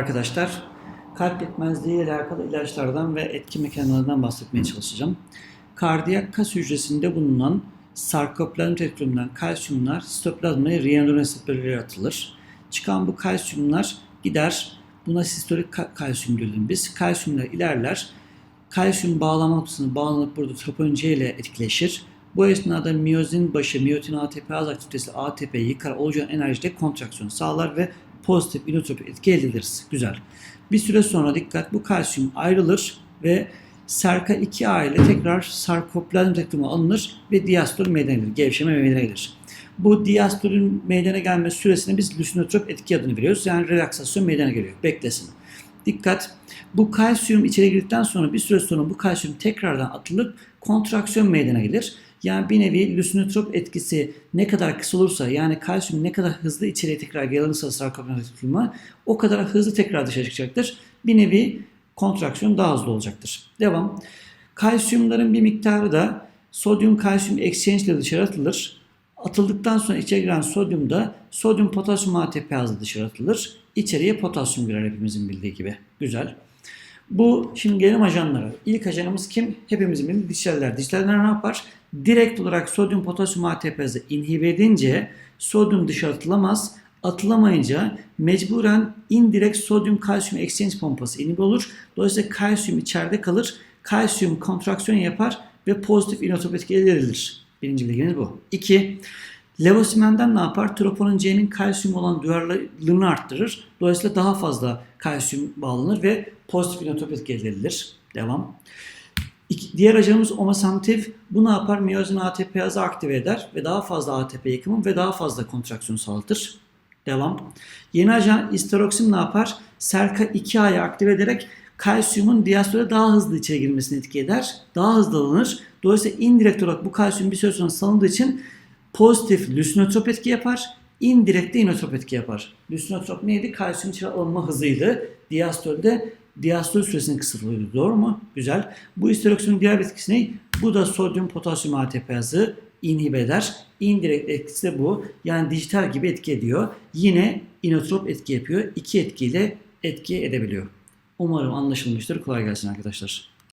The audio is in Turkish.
arkadaşlar. Kalp yetmezliği ile alakalı ilaçlardan ve etki mekanlarından bahsetmeye çalışacağım. Kardiyak kas hücresinde bulunan sarkoplazm rektümden kalsiyumlar sitoplazmaya riyanodonseptörlere atılır. Çıkan bu kalsiyumlar gider. Buna sistolik ka- kalsiyum diyelim biz. Kalsiyumlar ilerler. Kalsiyum bağlama noktasına bağlanıp burada troponin C ile etkileşir. Bu esnada miyozin başı, miyotin ATP az aktivitesi ATP yıkar, oluşan enerjide kontraksiyon sağlar ve pozitif inotropik etki elde ederiz. Güzel. Bir süre sonra dikkat bu kalsiyum ayrılır ve Serka 2A ile tekrar sarkoplazm rektumu alınır ve diastol meydana gelir. Gevşeme meydana gelir. Bu diastolün meydana gelme süresine biz lüsinotrop etki adını veriyoruz. Yani relaksasyon meydana geliyor. Beklesin. Dikkat! Bu kalsiyum içeri girdikten sonra bir süre sonra bu kalsiyum tekrardan atılıp kontraksiyon meydana gelir. Yani bir nevi lüsinotrop etkisi ne kadar kısa olursa yani kalsiyum ne kadar hızlı içeriye tekrar gelirse sarkoplazma o kadar hızlı tekrar dışarı çıkacaktır. Bir nevi kontraksiyon daha hızlı olacaktır. Devam. Kalsiyumların bir miktarı da sodyum kalsiyum exchange ile dışarı atılır. Atıldıktan sonra içeri giren sodyum da sodyum potasyum ATP hızlı dışarı atılır. İçeriye potasyum girer hepimizin bildiği gibi. Güzel. Bu şimdi gelelim ajanlara. İlk ajanımız kim? Hepimizin bildiği dişlerler. Dişlerler ne yapar? Direkt olarak sodyum potasyum ATP'si inhibe edince sodyum dışarı atılamaz. Atılamayınca mecburen indirekt sodyum kalsiyum exchange pompası inhibe olur. Dolayısıyla kalsiyum içeride kalır. Kalsiyum kontraksiyon yapar ve pozitif inotrop etki elde edilir. Birinci bilginiz bu. İki, Levosimenden ne yapar? Troponin C'nin kalsiyum olan duyarlılığını arttırır. Dolayısıyla daha fazla kalsiyum bağlanır ve pozitif inotrop etki elde edilir. Devam. İki, diğer ajanımız omasantiv. Bu ne yapar? Miyozin ATPazı aktive eder ve daha fazla ATP yakımı ve daha fazla kontraksiyon sağlatır. Devam. Yeni ajan isteroksin ne yapar? Serka 2A'yı aktive ederek kalsiyumun diastole daha hızlı içeri girmesini etki eder. Daha hızlı alınır. Dolayısıyla indirekt olarak bu kalsiyum bir süre sonra salındığı için pozitif lüsinotrop etki yapar. indirekt de inotrop etki yapar. Lüsinotrop neydi? Kalsiyum içeri alınma hızıydı. Diastolde diastol süresini kısıtlıyordu. Doğru mu? Güzel. Bu isteroksinin diğer etkisi ne? Bu da sodyum potasyum ATPazı inhibe eder. İndirekt etkisi de bu. Yani dijital gibi etki ediyor. Yine inotrop etki yapıyor. İki etkiyle etki edebiliyor. Umarım anlaşılmıştır. Kolay gelsin arkadaşlar.